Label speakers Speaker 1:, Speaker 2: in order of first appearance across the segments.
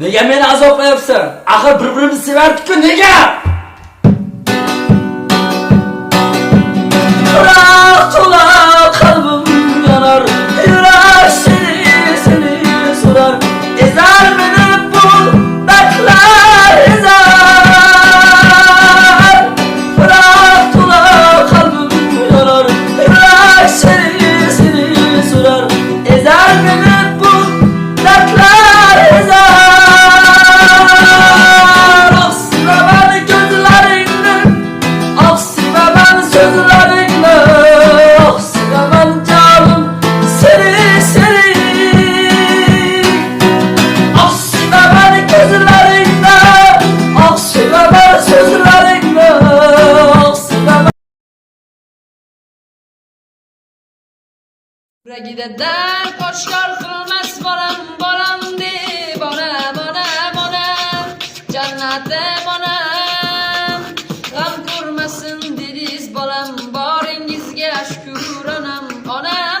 Speaker 1: Nega meni azoblayapsan? Axir bir-birimizni sevardik-ku, nega?
Speaker 2: Yuragidadan qochqor qilmas bolam bolam deb onam onam onam jannatim onam g'am ko'rmasin dediz bolam boringizga shukur onam onam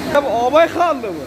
Speaker 3: bu albay kaldı mı?